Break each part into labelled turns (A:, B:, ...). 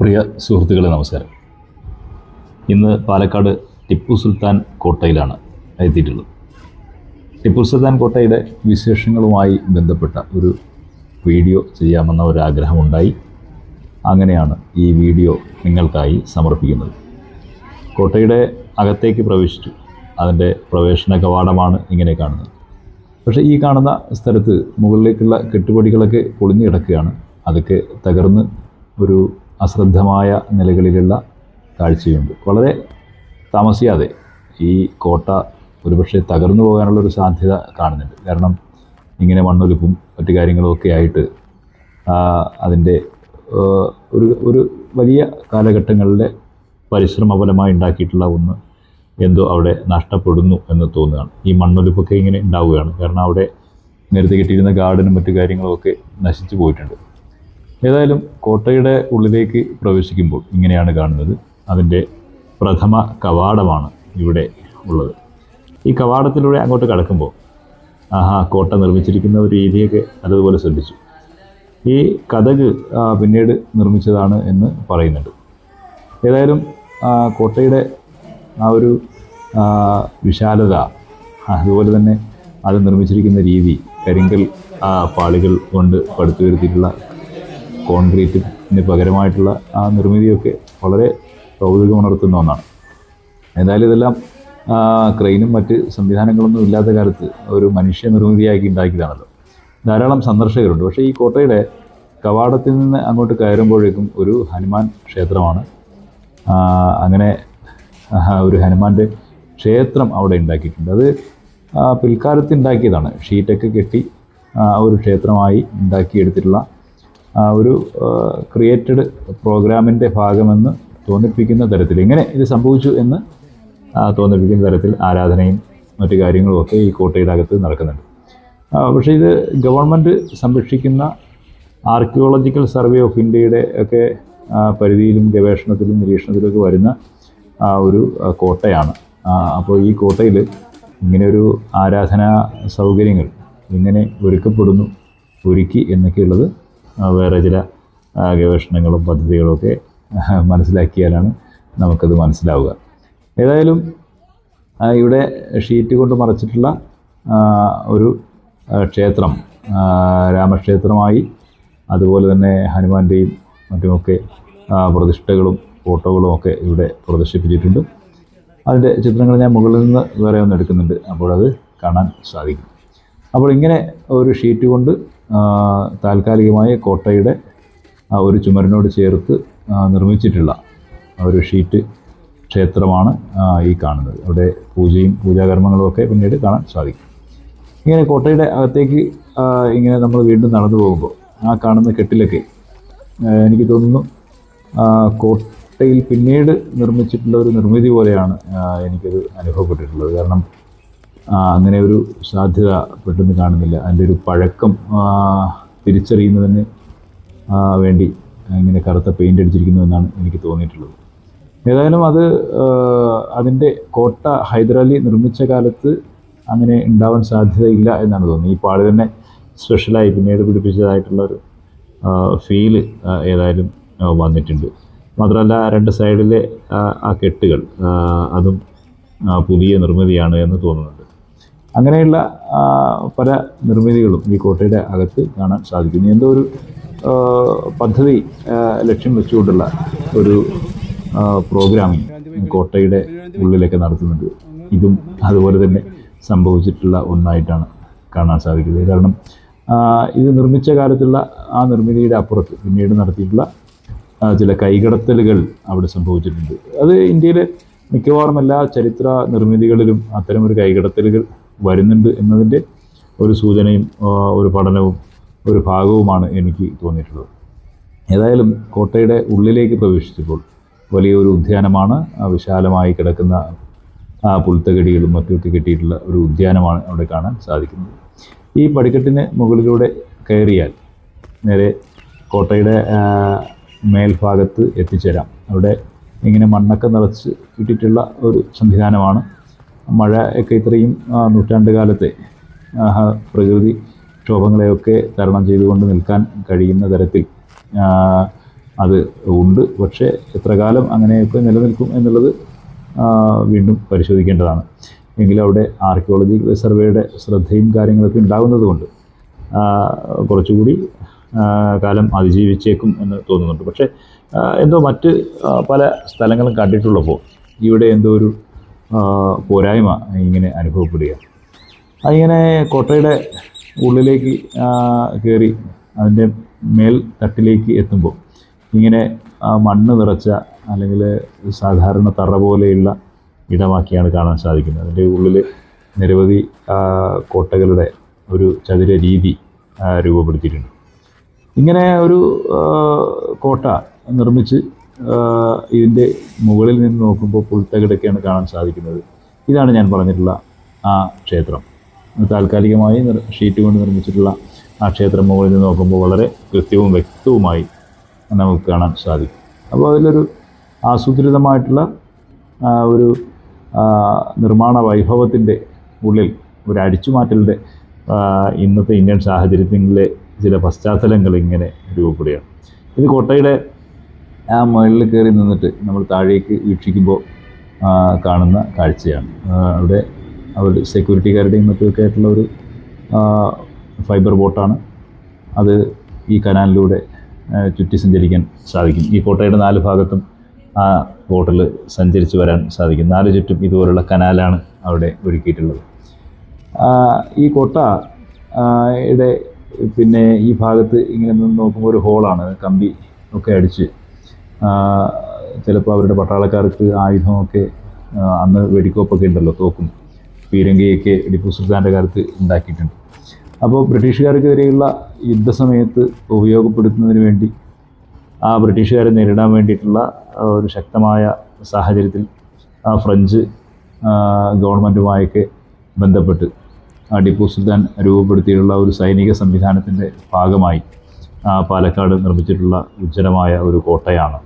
A: പ്രിയ സുഹൃത്തുക്കളെ നമസ്കാരം. ഇന്ന് പാലക്കാട് ടിപ്പു സുൽത്താൻ കോട്ടയിലാണ് എത്തിയിട്ടുള്ളത്. ടിപ്പു സുൽത്താൻ കോട്ടയുടെ വിശേഷങ്ങളുമായി ബന്ധപ്പെട്ട ഒരു വീഡിയോ ചെയ്യാമെന്ന ഒരാഗ്രഹമുണ്ടായി. അങ്ങനെയാണ് ഈ വീഡിയോ നിങ്ങൾക്കായി സമർപ്പിക്കുന്നത്. കോട്ടയുടെ അകത്തേക്ക് പ്രവേശിച്ചു. അതിന്റെ പ്രവേശന കവാടമാണ് ഇങ്ങനെ കാണുന്നത്. പക്ഷേ ഈ കാണുന്ന സ്ഥലത്ത് മുകളിലേക്കുള്ള കെട്ടുപടികളൊക്കെ പൊളിഞ്ഞു കിടക്കുകയാണ്. അതൊക്കെ തകർന്ന് ഒരു അശ്രദ്ധമായ നിലകളിലുള്ള കാഴ്ചയുണ്ട്. വളരെ താമസിയാതെ ഈ കോട്ട ഒരുപക്ഷെ തകർന്നു പോകാനുള്ളൊരു സാധ്യത കാണുന്നുണ്ട്. കാരണം ഇങ്ങനെ മണ്ണൊലിപ്പും മറ്റു കാര്യങ്ങളുമൊക്കെ ആയിട്ട് അതിന്റെ ഒരു ഒരു വലിയ കാലഘട്ടങ്ങളിലെ പരിശ്രമഫലമായി ഉണ്ടാക്കിയിട്ടുള്ള ഒന്ന് എന്തോ അവിടെ നഷ്ടപ്പെടുന്നു എന്ന് തോന്നുകയാണ്. ഈ മണ്ണൊലിപ്പൊക്കെ ഇങ്ങനെ ഉണ്ടാവുകയാണ്. കാരണം അവിടെ നേരത്തെ കിട്ടിയിരുന്ന ഗാർഡനും മറ്റു കാര്യങ്ങളുമൊക്കെ നശിച്ചു പോയിട്ടുണ്ട്. ഏതായാലും കോട്ടയുടെ ഉള്ളിലേക്ക് പ്രവേശിക്കുമ്പോൾ ഇങ്ങനെയാണ് കാണുന്നത്. അതിന്റെ പ്രഥമ കവാടമാണ് ഇവിടെ ഉള്ളത്. ഈ കവാടത്തിലൂടെ അങ്ങോട്ട് കടക്കുമ്പോൾ ആഹാ കോട്ട നിർമ്മിച്ചിരിക്കുന്ന ഒരു രീതിയൊക്കെ അതുപോലെ ശ്രദ്ധിച്ചു. ഈ കഥക് പിന്നീട് നിർമ്മിച്ചതാണ് എന്ന് പറയുന്നുണ്ട്. ഏതായാലും കോട്ടയുടെ ആ ഒരു വിശാലത അതുപോലെ തന്നെ അത് നിർമ്മിച്ചിരിക്കുന്ന രീതി കരിങ്കൽ പാളികൾ കൊണ്ട് പടുത്തുയർത്തിയിട്ടുള്ള കോൺക്രീറ്റിന് പകരമായിട്ടുള്ള ആ നിർമ്മിതിയൊക്കെ വളരെ കൗതുകമുണർത്തുന്ന ഒന്നാണ്. എന്തായാലും ഇതെല്ലാം ക്രെയിനും മറ്റ് സംവിധാനങ്ങളൊന്നും ഇല്ലാത്ത കാലത്ത് ഒരു മനുഷ്യ നിർമ്മിതിയാക്കി ഉണ്ടാക്കിയതാണല്ലോ. ധാരാളം സന്ദർശകരുണ്ട്. പക്ഷേ ഈ കോട്ടയുടെ കവാടത്തിൽ നിന്ന് അങ്ങോട്ട് കയറുമ്പോഴേക്കും ഒരു ഹനുമാൻ ക്ഷേത്രമാണ്. അങ്ങനെ ഒരു ഹനുമാന്റെ ക്ഷേത്രം അവിടെ ഉണ്ടാക്കിയിട്ടുണ്ട്. അത് പിൽക്കാലത്ത് ഉണ്ടാക്കിയതാണ്. ഷീറ്റൊക്കെ കെട്ടി ഒരു ക്ഷേത്രമായി ഉണ്ടാക്കിയെടുത്തിട്ടുള്ള ഒരു ക്രിയേറ്റഡ് പ്രോഗ്രാമിന്റെ ഭാഗമെന്ന് തോന്നിപ്പിക്കുന്ന തരത്തിൽ. ഇങ്ങനെ ഇത് സംഭവിച്ചു എന്ന് തോന്നിപ്പിക്കുന്ന തരത്തിൽ ആരാധനയും മറ്റു കാര്യങ്ങളും ഒക്കെ ഈ കോട്ടയുടെ അകത്ത് നടക്കുന്നുണ്ട് പക്ഷേ ഇത് ഗവൺമെന്റ് സംരക്ഷിക്കുന്ന ആർക്കിയോളജിക്കൽ സർവേ ഓഫ് ഇന്ത്യയുടെ ഒക്കെ പരിധിയിലും ഗവേഷണത്തിലും നിരീക്ഷണത്തിലൊക്കെ വരുന്ന ഒരു കോട്ടയാണ്. അപ്പോൾ ഈ കോട്ടയിൽ ഇങ്ങനെയൊരു ആരാധനാ സൗകര്യങ്ങൾ ഇങ്ങനെ ഒരുക്കപ്പെടുന്നു ഒരുക്കി എന്നൊക്കെയുള്ളത് വേറെ ചില ഗവേഷണങ്ങളും പദ്ധതികളും ഒക്കെ മനസ്സിലാക്കിയാലാണ് നമുക്കത് മനസ്സിലാവുക. ഏതായാലും ഇവിടെ ഷീറ്റ് കൊണ്ട് മറച്ചിട്ടുള്ള ഒരു ക്ഷേത്രം രാമക്ഷേത്രമായി അതുപോലെ തന്നെ ഹനുമാന്റെയും മറ്റുമൊക്കെ പ്രതിഷ്ഠകളും ഫോട്ടോകളും ഒക്കെ ഇവിടെ പ്രദർശിപ്പിച്ചിട്ടുണ്ട്. അതിന്റെ ചിത്രങ്ങൾ ഞാൻ മുകളിൽ നിന്ന് വേറെ ഒന്ന് എടുക്കുന്നുണ്ട്. അപ്പോൾ അത് കാണാൻ സാധിക്കും. അപ്പോൾ ഇങ്ങനെ ഒരു ഷീറ്റ് കൊണ്ട് താൽക്കാലികമായ കോട്ടയുടെ ഒരു ചുമരിനോട് ചേർത്ത് നിർമ്മിച്ചിട്ടുള്ള ഒരു ഷീറ്റ് ക്ഷേത്രമാണ് ഈ കാണുന്നത്. അവിടെ പൂജയും പൂജാകർമ്മങ്ങളും ഒക്കെ പിന്നീട് കാണാൻ സാധിക്കും. ഇങ്ങനെ കോട്ടയുടെ അകത്തേക്ക് ഇങ്ങനെ നമ്മൾ വീണ്ടും നടന്നു പോകുമ്പോൾ ആ കാണുന്ന കെട്ടിലൊക്കെ എനിക്ക് തോന്നുന്നു കോട്ടയിൽ പിന്നീട് നിർമ്മിച്ചിട്ടുള്ള ഒരു നിർമ്മിതി പോലെയാണ് എനിക്കത് അനുഭവപ്പെട്ടിട്ടുള്ളത്. കാരണം അങ്ങനെ ഒരു സാധ്യത പെട്ടെന്ന് കാണുന്നില്ല. അതിന്റെ ഒരു പഴക്കം തിരിച്ചറിയുന്നതിന് വേണ്ടി ഇങ്ങനെ കറുത്ത പെയിന്റ് അടിച്ചിരിക്കുന്നു എന്നാണ് എനിക്ക് തോന്നിയിട്ടുള്ളത്. ഏതായാലും അത് അതിന്റെ കോട്ട ഹൈദരാലി നിർമ്മിച്ച കാലത്ത് അങ്ങനെ ഉണ്ടാവാൻ സാധ്യതയില്ല എന്നാണ് തോന്നുന്നത്. ഈ പാട് തന്നെ സ്പെഷ്യലായി പിന്നീട് പിടിപ്പിച്ചതായിട്ടുള്ള ഒരു ഫീൽ ഏതായാലും വന്നിട്ടുണ്ട്. മാത്രമല്ല രണ്ട് സൈഡിലെ ആ, കെട്ടുകൾ അതും പുതിയ നിർമ്മിതിയാണ് എന്ന് തോന്നുന്നുണ്ട് അങ്ങനെയുള്ള പല നിർമ്മിതികളും ഈ കോട്ടയുടെ അകത്ത് കാണാൻ സാധിക്കുന്നു എന്തോ ഒരു പദ്ധതി ലക്ഷ്യം വെച്ചുകൊണ്ടുള്ള ഒരു പ്രോഗ്രാമിങ് കോട്ടയുടെ ഉള്ളിലൊക്കെ നടത്തുന്നുണ്ട്. ഇതും അതുപോലെ തന്നെ സംഭവിച്ചിട്ടുള്ള ഒന്നായിട്ടാണ് കാണാൻ സാധിക്കുന്നത്. കാരണം ഇത് നിർമ്മിച്ച കാലത്തുള്ള ആ നിർമ്മിതിയുടെ അപ്പുറത്ത് പിന്നീട് നടത്തിയിട്ടുള്ള ചില കൈകടത്തലുകൾ അവിടെ സംഭവിച്ചിട്ടുണ്ട്. അത് ഇന്ത്യയിലെ മിക്കവാറും എല്ലാ ചരിത്ര നിർമ്മിതികളിലും അത്തരമൊരു കൈകടത്തലുകൾ വരുന്നുണ്ട് എന്നതിന്റെ ഒരു സൂചനയും ഒരു പഠനവും ഒരു ഭാഗവുമാണ് എനിക്ക് തോന്നിയിട്ടുള്ളത്. ഏതായാലും കോട്ടയുടെ ഉള്ളിലേക്ക് പ്രവേശിച്ചപ്പോൾ വലിയൊരു ഉദ്യാനമാണ് വിശാലമായി കിടക്കുന്ന പുൽത്തകടികളും മറ്റുമൊക്കെ കെട്ടിയിട്ടുള്ള ഒരു ഉദ്യാനമാണ് അവിടെ കാണാൻ സാധിക്കുന്നത്. ഈ പടിക്കെട്ടിന് മുകളിലൂടെ കയറിയാൽ നേരെ കോട്ടയുടെ മേൽഭാഗത്ത് എത്തിച്ചേരാം. അവിടെ ഇങ്ങനെ മണ്ണൊക്കെ നിറച്ച് ഇട്ടിട്ടുള്ള ഒരു സംവിധാനമാണ് മഴ ഒക്കെ ഇത്രയും നൂറ്റാണ്ട് കാലത്തെ പ്രകൃതി ക്ഷോഭങ്ങളെയൊക്കെ തരണം ചെയ്തുകൊണ്ട് നിൽക്കാൻ കഴിയുന്ന തരത്തിൽ അത് ഉണ്ട്. പക്ഷേ എത്ര കാലം അങ്ങനെയൊക്കെ നിലനിൽക്കും എന്നുള്ളത് വീണ്ടും പരിശോധിക്കേണ്ടതാണ്. എങ്കിലും അവിടെ ആർക്കിയോളജി സർവേയുടെ ശ്രദ്ധയും കാര്യങ്ങളൊക്കെ ഉണ്ടാകുന്നതുകൊണ്ട് കുറച്ചുകൂടി കാലം അതിജീവിച്ചേക്കും എന്ന് തോന്നുന്നുണ്ട്. പക്ഷേ എന്തോ മറ്റ് പല സ്ഥലങ്ങളും കണ്ടിട്ടുള്ളപ്പോൾ ഇവിടെ എന്തോ ഒരു പോരായ്മ ഇങ്ങനെ അനുഭവപ്പെടുക. അതിങ്ങനെ കോട്ടയുടെ ഉള്ളിലേക്ക് കയറി അതിന്റെ മേൽ തട്ടിലേക്ക് എത്തുമ്പോൾ ഇങ്ങനെ മണ്ണ് നിറച്ച അല്ലെങ്കിൽ സാധാരണ തറ പോലെയുള്ള ഇടമാക്കിയാണ് കാണാൻ സാധിക്കുന്നത്. അതിന്റെ ഉള്ളിൽ നിരവധി കോട്ടകളുടെ ഒരു ചതുര രീതി രൂപപ്പെടുത്തിയിട്ടുണ്ട്. ഇങ്ങനെ ഒരു കോട്ട നിർമ്മിച്ച് ഇതിന്റെ മുകളിൽ നിന്ന് നോക്കുമ്പോൾ പുൽത്തകിടൊക്കെയാണ് കാണാൻ സാധിക്കുന്നത്. ഇതാണ് ഞാൻ പറഞ്ഞിട്ടുള്ള ആ ക്ഷേത്രം. താൽക്കാലികമായി ഷീറ്റ് കൊണ്ട് നിർമ്മിച്ചിട്ടുള്ള ആ ക്ഷേത്രം മുകളിൽ നിന്ന് നോക്കുമ്പോൾ വളരെ കൃത്യവും വ്യക്തവുമായി നമുക്ക് കാണാൻ സാധിക്കും. അപ്പോൾ അതിലൊരു ആസൂത്രിതമായിട്ടുള്ള ഒരു നിർമ്മാണ വൈഭവത്തിന്റെ ഉള്ളിൽ ഒരു അടിച്ചുമാറ്റലിന്റെ ഇന്നത്തെ ഇന്ത്യൻ സാഹചര്യത്തിലെ ചില പശ്ചാത്തലങ്ങൾ ഇങ്ങനെ രൂപപ്പെടുകയാണ്. ഇത് കോട്ടയുടെ ആ മുകളിൽ കയറി നിന്നിട്ട് നമ്മൾ താഴേക്ക് വീക്ഷിക്കുമ്പോൾ കാണുന്ന കാഴ്ചയാണ്. അവിടെ അവർ സെക്യൂരിറ്റിക്കാരുടെയും മറ്റുമൊക്കെ ആയിട്ടുള്ള ഒരു ഫൈബർ ബോട്ടാണ് അത് ഈ കനാലിലൂടെ ചുറ്റി സഞ്ചരിക്കാൻ സാധിക്കും. ഈ കോട്ടയുടെ നാല് ഭാഗത്തും ആ ബോട്ടിൽ സഞ്ചരിച്ച് വരാൻ സാധിക്കും. നാല് ചുറ്റും ഇതുപോലുള്ള കനാലാണ് അവിടെ ഒരുക്കിയിട്ടുള്ളത്. ഈ കോട്ട യുടെ പിന്നെ ഈ ഭാഗത്ത് ഇങ്ങനെ നിന്ന് നോക്കുമ്പോൾ ഒരു ഹോളാണ് കമ്പി ഒക്കെ അടിച്ച് ചിലപ്പോൾ അവരുടെ പട്ടാളക്കാർക്ക് ആയുധമൊക്കെ അന്ന് വെടിക്കോപ്പൊക്കെ ഉണ്ടല്ലോ തോക്കും. പീരങ്കിയൊക്കെ ടിപ്പു സുൽത്താന്റെ കാലത്ത് ഉണ്ടാക്കിയിട്ടുണ്ട് അപ്പോൾ ബ്രിട്ടീഷുകാർക്കെതിരെയുള്ള യുദ്ധസമയത്ത് ഉപയോഗപ്പെടുത്തുന്നതിന് വേണ്ടി ആ ബ്രിട്ടീഷുകാരെ നേരിടാൻ വേണ്ടിയിട്ടുള്ള ഒരു ശക്തമായ സാഹചര്യത്തിൽ ആ ഫ്രഞ്ച് ഗവൺമെന്റുമായൊക്കെ ബന്ധപ്പെട്ട് ടിപ്പു സുൽത്താൻ രൂപപ്പെടുത്തിയിട്ടുള്ള ഒരു സൈനിക സംവിധാനത്തിന്റെ ഭാഗമായി പാലക്കാട് നിർമ്മിച്ചിട്ടുള്ള ഉജ്ജ്വലമായ ഒരു കോട്ടയാണ്.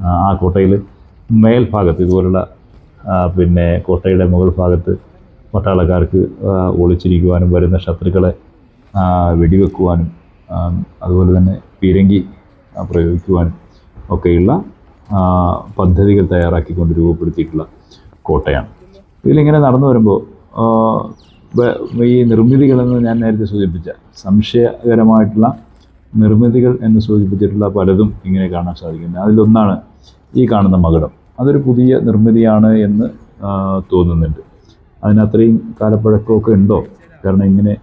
A: ആ, കോട്ടയിൽ മേൽഭാഗത്ത് ഇതുപോലുള്ള പിന്നെ കോട്ടയുടെ മുകൾ ഭാഗത്ത് പട്ടാളക്കാർക്ക് ഒളിച്ചിരിക്കുവാനും വരുന്ന ശത്രുക്കളെ വെടിവെക്കുവാനും അതുപോലെ തന്നെ പീരങ്കി പ്രയോഗിക്കുവാനും ഒക്കെയുള്ള പദ്ധതികൾ തയ്യാറാക്കിക്കൊണ്ട് രൂപപ്പെടുത്തിയിട്ടുള്ള കോട്ടയാണ്. ഇതിലിങ്ങനെ നടന്നു വരുമ്പോൾ ഈ നിർമ്മിതികളെന്ന് ഞാൻ നേരത്തെ സൂചിപ്പിച്ച സംശയകരമായിട്ടുള്ള നിർമ്മിതികൾ എന്ന് സൂചിപ്പിച്ചിട്ടുള്ള പലതും ഇങ്ങനെ കാണാൻ സാധിക്കുന്നത് അതിലൊന്നാണ് ഈ കാണുന്ന മകുടം. അതൊരു പുതിയ നിർമ്മിതിയാണ് എന്ന് തോന്നുന്നുണ്ട്. അതിനത്രയും കാലപ്പഴക്കമൊക്കെ ഉണ്ടോ? കാരണം ഇങ്ങനെ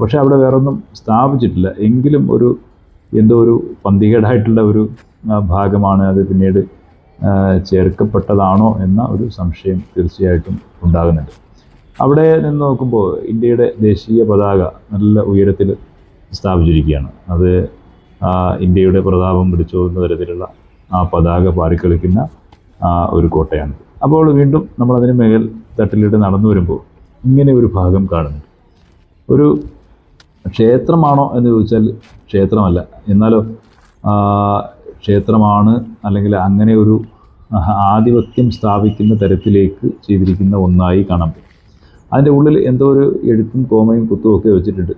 A: പക്ഷേ അവിടെ വേറൊന്നും സ്ഥാപിച്ചിട്ടില്ല. എങ്കിലും ഒരു എന്തോ ഒരു പന്തികേടായിട്ടുള്ള ഒരു ഭാഗമാണ് അത് പിന്നീട് ചേർക്കപ്പെട്ടതാണോ എന്ന ഒരു സംശയം തീർച്ചയായിട്ടും ഉണ്ടാകുന്നുണ്ട്. അവിടെ നിന്ന് നോക്കുമ്പോൾ ഇന്ത്യയുടെ ദേശീയ പതാക നല്ല ഉയരത്തിൽ സ്ഥാപിച്ചിരിക്കുകയാണ്. അത് ഇന്ത്യയുടെ പ്രതാപം പിടിച്ചോതുന്ന തരത്തിലുള്ള ആ പതാക പാറിക്കളിക്കുന്ന ഒരു കോട്ടയാണ് അപ്പോൾ വീണ്ടും നമ്മളതിന് മേൽ തട്ടിലിട്ട് നടന്നു വരുമ്പോൾ ഇങ്ങനെ ഒരു ഭാഗം കാണുന്നുണ്ട്. ഒരു ക്ഷേത്രമാണോ എന്ന് ചോദിച്ചാൽ ക്ഷേത്രമല്ല. എന്നാലോ ക്ഷേത്രമാണ് അല്ലെങ്കിൽ അങ്ങനെ ഒരു ആധിപത്യം സ്ഥാപിക്കുന്ന തരത്തിലേക്ക് ചെയ്തിരിക്കുന്ന ഒന്നായി കാണാൻ പറ്റും. അതിന്റെ ഉള്ളിൽ എന്തോ ഒരു എഴുത്തും കോമയും കുത്തുമൊക്കെ വെച്ചിട്ടുണ്ട്.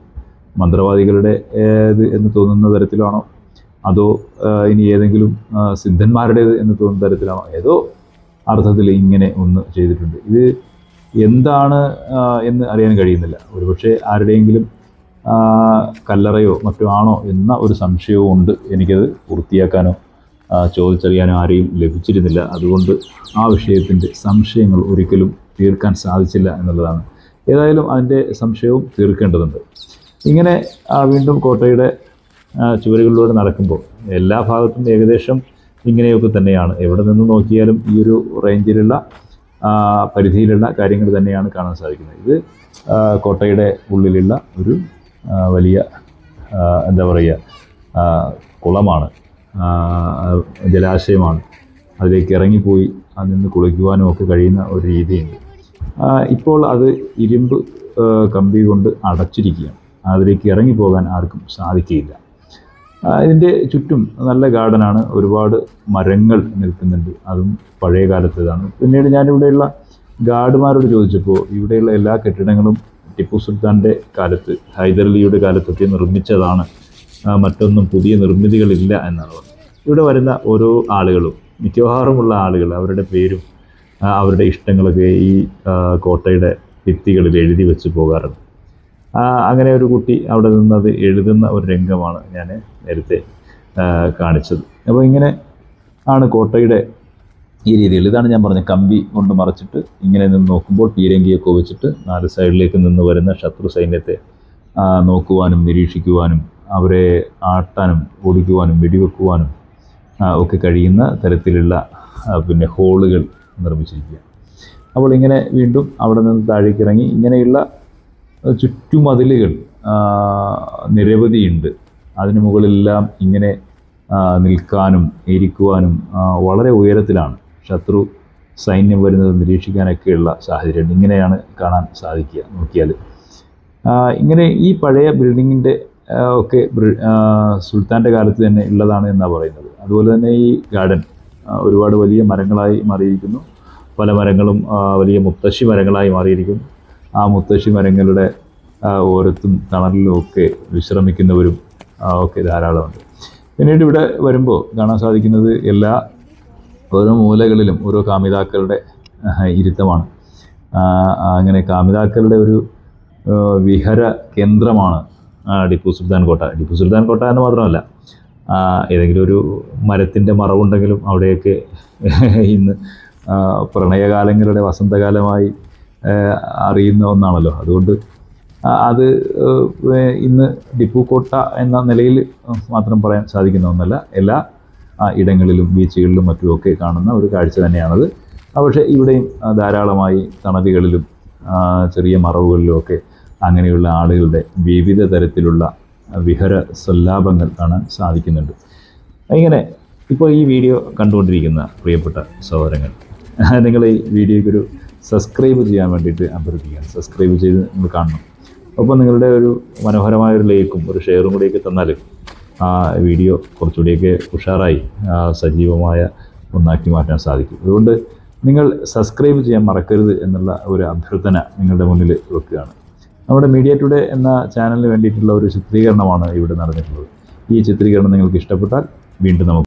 A: മന്ത്രവാദികളുടെ ഏത് എന്ന് തോന്നുന്ന തരത്തിലാണോ? അതോ ഇനി ഏതെങ്കിലും സിദ്ധന്മാരുടേത് എന്ന് തോന്നുന്ന തരത്തിലാണോ? ഏതോ അർത്ഥത്തിൽ ഇങ്ങനെ ഒന്ന് ചെയ്തിട്ടുണ്ട്. ഇത് എന്താണ് എന്ന് അറിയാൻ കഴിയുന്നില്ല. ഒരുപക്ഷെ ആരുടെയെങ്കിലും കല്ലറയോ മറ്റോ ആണോ എന്ന ഒരു സംശയവും ഉണ്ട്. എനിക്കത് പൂർത്തിയാക്കാനോ ചോദിച്ചറിയാനോ ആരെയും ലഭിച്ചിരുന്നില്ല. അതുകൊണ്ട് ആ വിഷയത്തിന്റെ സംശയങ്ങൾ ഒരിക്കലും തീർക്കാൻ സാധിച്ചില്ല എന്നുള്ളതാണ്. ഏതായാലും അതിന്റെ സംശയവും തീർക്കേണ്ടതുണ്ട്. ഇങ്ങനെ വീണ്ടും കോട്ടയുടെ ചുവരുകളിലൂടെ നടക്കുമ്പോൾ എല്ലാ ഭാഗത്തും ഏകദേശം ഇങ്ങനെയൊക്കെ തന്നെയാണ്. എവിടെ നിന്ന് നോക്കിയാലും ഈ ഒരു റേഞ്ചിലുള്ള പരിധിയിലുള്ള കാര്യങ്ങൾ തന്നെയാണ് കാണാൻ സാധിക്കുന്നത്. ഇത് കോട്ടയുടെ ഉള്ളിലുള്ള ഒരു വലിയ എന്താ പറയുക കുളമാണ്. ജലാശയമാണ്. അതിലേക്ക് ഇറങ്ങിപ്പോയി അതിൽ നിന്ന് കുളിക്കുവാനും ഒക്കെ കഴിയുന്ന ഒരു രീതിയുണ്ട്. ഇപ്പോൾ അത് ഇരുമ്പ് കമ്പി കൊണ്ട് അടച്ചിരിക്കുകയാണ്. അതിലേക്ക് ഇറങ്ങിപ്പോകാൻ ആർക്കും സാധിക്കില്ല ഇതിന്റെ ചുറ്റും നല്ല ഗാർഡനാണ്. ഒരുപാട് മരങ്ങൾ നിൽക്കുന്നുണ്ട്. അതും പഴയ കാലത്തേതാണ്. പിന്നീട് ഞാനിവിടെയുള്ള ഗാർഡുമാരോട് ചോദിച്ചപ്പോൾ ഇവിടെയുള്ള എല്ലാ കെട്ടിടങ്ങളും ടിപ്പു സുൽത്താന്റെ കാലത്ത് ഹൈദരലിയുടെ കാലത്തൊക്കെ നിർമ്മിച്ചതാണ്. മറ്റൊന്നും പുതിയ നിർമ്മിതികളില്ല എന്നാണ് പറഞ്ഞത്. ഇവിടെ വരുന്ന ഓരോ ആളുകളും മിക്കവാറുമുള്ള ആളുകൾ അവരുടെ പേരും അവരുടെ ഇഷ്ടങ്ങളൊക്കെ ഈ കോട്ടയുടെ ഭിത്തികളിൽ എഴുതി വെച്ച് പോകാറുണ്ട്. അങ്ങനെ ഒരു കുട്ടി അവിടെ നിന്നത് എഴുതുന്ന ഒരു രംഗമാണ് ഞാൻ നേരത്തെ കാണിച്ചത്. അപ്പോൾ ഇങ്ങനെ ആണ് കോട്ടയുടെ ഈ രീതിയിൽ. ഇതാണ് ഞാൻ പറഞ്ഞ കമ്പി കൊണ്ട് മറച്ചിട്ട് ഇങ്ങനെ നിന്ന് നോക്കുമ്പോൾ പീരങ്കിയൊക്കെ വെച്ചിട്ട് നാല് സൈഡിലേക്ക് നിന്ന് വരുന്ന ശത്രു സൈന്യത്തെ നോക്കുവാനും നിരീക്ഷിക്കുവാനും അവരെ ആട്ടാനും ഓടിക്കുവാനും വെടിവെക്കുവാനും ഒക്കെ കഴിയുന്ന തരത്തിലുള്ള പിന്നെ ഹോളുകൾ നിർമ്മിച്ചിരിക്കുക. അപ്പോൾ ഇങ്ങനെ വീണ്ടും അവിടെ നിന്ന് താഴേക്ക് ഇറങ്ങി. ഇങ്ങനെയുള്ള ചുറ്റുമതിലുകൾ നിരവധിയുണ്ട്. അതിന് മുകളിലെല്ലാം ഇങ്ങനെ നിൽക്കാനും ഇരിക്കുവാനും വളരെ ഉയരത്തിലാണ് ശത്രു സൈന്യം വരുന്നത് നിരീക്ഷിക്കാനൊക്കെയുള്ള സാഹചര്യം ഇങ്ങനെയാണ് കാണാൻ സാധിക്കുക നോക്കിയാൽ ഇങ്ങനെ ഈ പഴയ ബിൽഡിങ്ങിന്റെ ഒക്കെ സുൽത്താന്റെ കാലത്ത് തന്നെ ഉള്ളതാണ് എന്നാണ് പറയുന്നത്. അതുപോലെ തന്നെ ഈ ഗാർഡൻ ഒരുപാട് വലിയ മരങ്ങളായി മാറിയിരിക്കുന്നു. പല മരങ്ങളും വലിയ മുത്തശ്ശി മരങ്ങളായി മാറിയിരിക്കുന്നു. ആ മുത്തശ്ശി മരങ്ങളുടെ ഓരത്തും തണലിലും ഒക്കെ വിശ്രമിക്കുന്നവരും ഒക്കെ ധാരാളമുണ്ട്. പിന്നീട് ഇവിടെ വരുമ്പോൾ കാണാൻ സാധിക്കുന്നത് എല്ലാ ഓരോ മൂലകളിലും ഓരോ കാമിതാക്കളുടെ ഇരുത്തമാണ്. അങ്ങനെ കാമിതാക്കളുടെ ഒരു വിഹര കേന്ദ്രമാണ് ടിപ്പു സുൽത്താൻ കോട്ട. ടിപ്പു സുൽത്താൻ കോട്ട എന്ന് മാത്രമല്ല ഏതെങ്കിലും ഒരു മരത്തിന്റെ മറവുണ്ടെങ്കിലും അവിടെയൊക്കെ ഇന്ന് പ്രണയകാലങ്ങളുടെ വസന്തകാലമായി അറിയുന്ന ഒന്നാണല്ലോ. അതുകൊണ്ട് അത് ഇന്ന് ടിപ്പു കോട്ട എന്ന നിലയിൽ മാത്രം പറയാൻ സാധിക്കുന്ന ഒന്നല്ല. എല്ലാ ഇടങ്ങളിലും ബീച്ചുകളിലും മറ്റുമൊക്കെ കാണുന്ന ഒരു കാഴ്ച തന്നെയാണത്. പക്ഷേ ഇവിടെയും ധാരാളമായി തണവികളിലും ചെറിയ മറവുകളിലും ഒക്കെ അങ്ങനെയുള്ള ആളുകളുടെ വിവിധ തരത്തിലുള്ള വിഹര സല്ലാപങ്ങൾ കാണാൻ സാധിക്കുന്നുണ്ട്. ഇങ്ങനെ ഇപ്പോൾ ഈ വീഡിയോ കണ്ടുകൊണ്ടിരിക്കുന്ന പ്രിയപ്പെട്ട സഹോദരങ്ങൾ നിങ്ങൾ ഈ വീഡിയോയ്ക്ക് ഒരു സബ്സ്ക്രൈബ് ചെയ്യാൻ വേണ്ടിയിട്ട് അഭ്യർത്ഥിക്കുകയാണ് സബ്സ്ക്രൈബ് ചെയ്ത് നിങ്ങൾ കാണണം. ഒപ്പം നിങ്ങളുടെ ഒരു മനോഹരമായ ഒരു ലൈക്കും ഒരു ഷെയറും കൂടിയൊക്കെ തന്നാൽ ആ വീഡിയോ കുറച്ചുകൂടിയൊക്കെ ഉഷാറായി സജീവമായ ഒന്നാക്കി മാറ്റാൻ സാധിക്കും. അതുകൊണ്ട് നിങ്ങൾ സബ്സ്ക്രൈബ് ചെയ്യാൻ മറക്കരുത് എന്നുള്ള ഒരു അഭ്യർത്ഥന നിങ്ങളുടെ മുന്നിൽ വെക്കുകയാണ്. നമ്മുടെ മീഡിയ ടുഡേ എന്ന ചാനലിന് വേണ്ടിയിട്ടുള്ള ഒരു ചിത്രീകരണമാണ് ഇവിടെ നടന്നിട്ടുള്ളത്. ഈ ചിത്രീകരണം നിങ്ങൾക്ക് ഇഷ്ടപ്പെട്ടാൽ വീണ്ടും നമുക്ക്